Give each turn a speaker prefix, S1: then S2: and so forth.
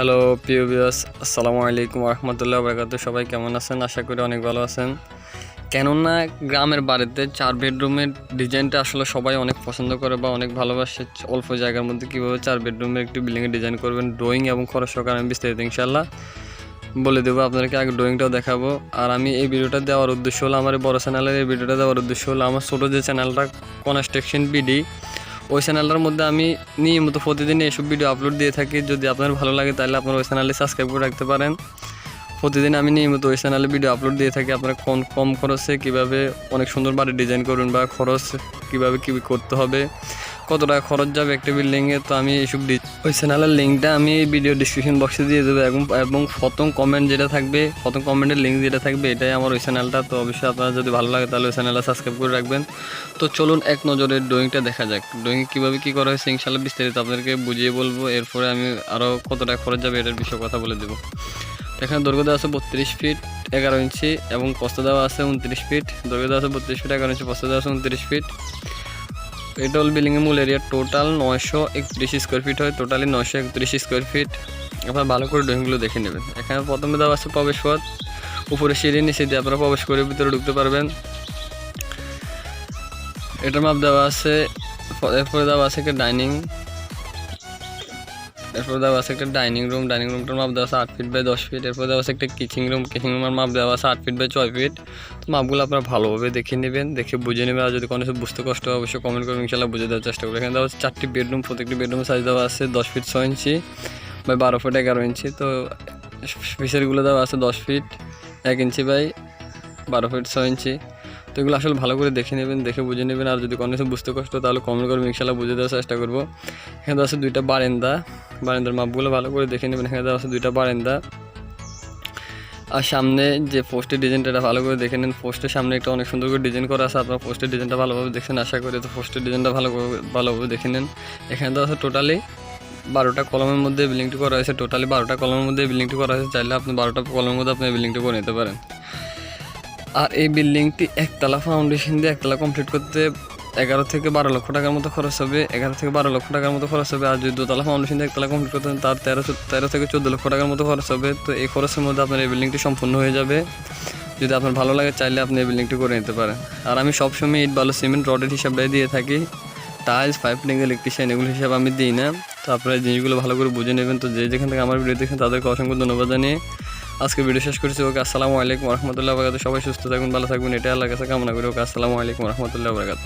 S1: Hello প্রিয় বিয়াস আসসালামু আলাইকুম রহমতুল্লাহ বরকাত সবাই কেমন আছেন? আশা করি অনেক ভালো আছেন। কেননা গ্রামের বাড়িতে চার বেডরুমের ডিজাইনটা আসলে সবাই অনেক পছন্দ করে বা অনেক ভালোবাসে। অল্প জায়গার মধ্যে কীভাবে চার বেডরুমের একটি বিল্ডিংয়ের ডিজাইন করবেন ড্রয়িং এবং খরচ সহকারে আমি বিস্তারিত ইনশাল্লাহ বলে দেবো। আপনাদেরকে আগে ড্রয়িংটাও দেখাবো। আর আমি এই ভিডিওটা দেওয়ার উদ্দেশ্য হলো, আমার বড় চ্যানেলের এই ভিডিওটা দেওয়ার উদ্দেশ্য হলো, আমার ছোটো যে চ্যানেলটা কনস্ট্রাকশন বিডি ওই চ্যানেলটার মধ্যে আমি নিয়মিত প্রতিদিন এইসব ভিডিও আপলোড দিয়ে থাকি। যদি আপনার ভালো লাগে তাহলে আপনার ওই চ্যানেলে সাবস্ক্রাইব করে রাখতে পারেন। প্রতিদিন আমি নিয়মিত ওই চ্যানেলে ভিডিও আপলোড দিয়ে থাকি। আপনারা কম কম খরচে কীভাবে অনেক সুন্দর বাড়ি ডিজাইন করুন বা খরচ কীভাবে কী করতে হবে, কত টাকা খরচ যাবে একটা বিল্ডিংয়ে তো আমি এইসব ওই চ্যানেলের লিঙ্কটা আমি ভিডিও ডিসক্রিপশন বক্সে দিয়ে দেবো। এবং এবং প্রথম কমেন্ট যেটা থাকবে, প্রথম কমেন্টের লিঙ্ক যেটা থাকবে, এটাই আমার ওই চ্যানেলটা তো অবশ্যই আপনারা যদি ভালো লাগে, তাহলে ওই চ্যানেলটা সাবস্ক্রাইব করে রাখবেন। তো চলুন এক নজরে ড্রয়িংটা দেখা যাক। ড্রয়িং কীভাবে কী করা হয়েছে ইনশাল্লাহ বিস্তারিত আপনাদেরকে বুঝিয়ে বলব। এরপরে আমি আরও কত টাকা খরচ যাবে, এটার বিষয়ে কথা বলে দেবো। এখানে দৈর্ঘ্য দেওয়া আছে বত্রিশ ফিট, এগারো ইঞ্চি এবং প্রস্ত দেওয়া আছে উনত্রিশ ফিট। দৈর্ঘ্য দেওয়া আছে বত্রিশ ফিট, এগারো ইঞ্চি প্রস্ত দেওয়া আছে উনত্রিশ ফিট। এটা হল বিল্ডিংয়ের মূল এরিয়া টোটাল নয়শো একত্রিশ স্কোয়ার ফিট হয়, টোটালি নয়শো একত্রিশ স্কোয়ার ফিট। আপনারা ভালো করে ড্রয়িংগুলো দেখে নেবেন। এখানে প্রথমে দেওয়া আছে প্রবেশ পথ উপরে সিঁড়ি, নিচে দিয়ে আপনারা প্রবেশ করে ভিতরে ঢুকতে পারবেন। এটার মাপ দেওয়া আছে, এরপরে দেওয়া আছে একটা ডাইনিং। এরপরে দেওয়া আছে একটা ডাইনিং রুম, ডাইনিং রুমটার মাপ দেওয়া আছে আট ফিট বাই দশ ফিট এরপর দেওয়া আছে একটা কিচিং রুম কিচিং রুমের মাপ দেওয়া আছে আট ফিট বাই ছয় ফিট তো মাপগুলো আপনারা ভালোভাবে দেখে নেবেন, দেখে বুঝে নেবেন, আর যদি কোনো কিছু বুঝতে কষ্ট হয়, অবশ্যই কমেন্ট করবেন ইনশাল্লাহ বুঝে দেওয়ার চেষ্টা করবেন এখানে দেওয়া আছে চারটি বেডরুম প্রত্যেকটি বেডরুমের সাইজ দেওয়া আছে দশ ফিট ছয় ইঞ্চি বাই বারো ফিট এগারো ইঞ্চি। তো ফিসারিগুলো দেওয়া আছে দশ ফিট এক ইঞ্চি বাই বারো ফিট ছয় ইঞ্চি। এগুলো আসলে ভালো করে দেখে নেবেন, দেখে বুঝে নেবেন। আর যদি কোনো কিছু বুঝতে কষ্ট তাহলে কমেন্ট করবেন ইনশাল্লাহ বুঝে দেওয়ার চেষ্টা করব। এখানে দেওয়া আছে দুইটা বারেন্দা। বারেন্দার মাপগুলো ভালো করে দেখে নেবেন। এখানে দেওয়া আছে দুইটা বারেন্দা। আর সামনে যে পোস্টের ডিজাইনটা এটা ভালো করে দেখে নেন। পোস্টের সামনে একটা অনেক সুন্দর করে ডিজাইন করা আছে। আপনার পোস্টের ডিজাইনটা ভালোভাবে দেখছেন, আশা করি তো পোস্টের ডিজাইনটা ভালো করে- ভালোভাবে দেখে নেন। এখানে তো আছে টোটালি বারোটা কলমের মধ্যে বিল্ডিংটি করা হয়েছে। টোটালি বারোটা কলমের মধ্যে বিল্ডিংটি করা হয়েছে। চাইলে আপনি বারোটা কলমের মধ্যে আপনি বিল্ডিংটি করে নিতে পারেন। আর এই বিল্ডিংটি একতলা ফাউন্ডেশন দিয়ে একতলা কমপ্লিট করতে এগারো থেকে বারো লক্ষ টাকার মতো খরচ হবে। এগারো থেকে বারো লক্ষ টাকার মতো খরচ হবে। আর যদি দোতলা ফাউন্ডেশন দিয়ে একতলা কমপ্লিট করতে তার তেরো তেরো থেকে চোদ্দ লক্ষ টাকার মতো খরচ হবে। তো এই খরচের মধ্যে আপনার এই বিল্ডিংটি সম্পূর্ণ হয়ে যাবে। যদি আপনার ভালো লাগে, চাইলে আপনি এই বিল্ডিংটি করে নিতে পারেন। আর আমি সবসময় ইট, বালু, সিমেন্ট রডের হিসাবটাই দিয়ে থাকি। টাইলস, পাইপ লিঙ্ক ইলেকট্রিশিয়ান, এগুলো হিসাবে আমি দিই না। তো আপনারা জিনিসগুলো ভালো করে বুঝে নেবেন। তো যে যেখান থেকে আমার ভিডিও দেখেন তাদেরকে অসংখ্য ধন্যবাদ জানিয়ে আজকে ভিডিও শেষ করছি, ওকে আসসালামু আলাইকুম রহমতুল্লাহ বরকাত সবাই সুস্থ থাকুন, ভালো থাকবেন এটা আল্লাহ কাছে কামনা করি, ওকে আসসালামু আলাইকুম রহমতুল্লাহ বরকাত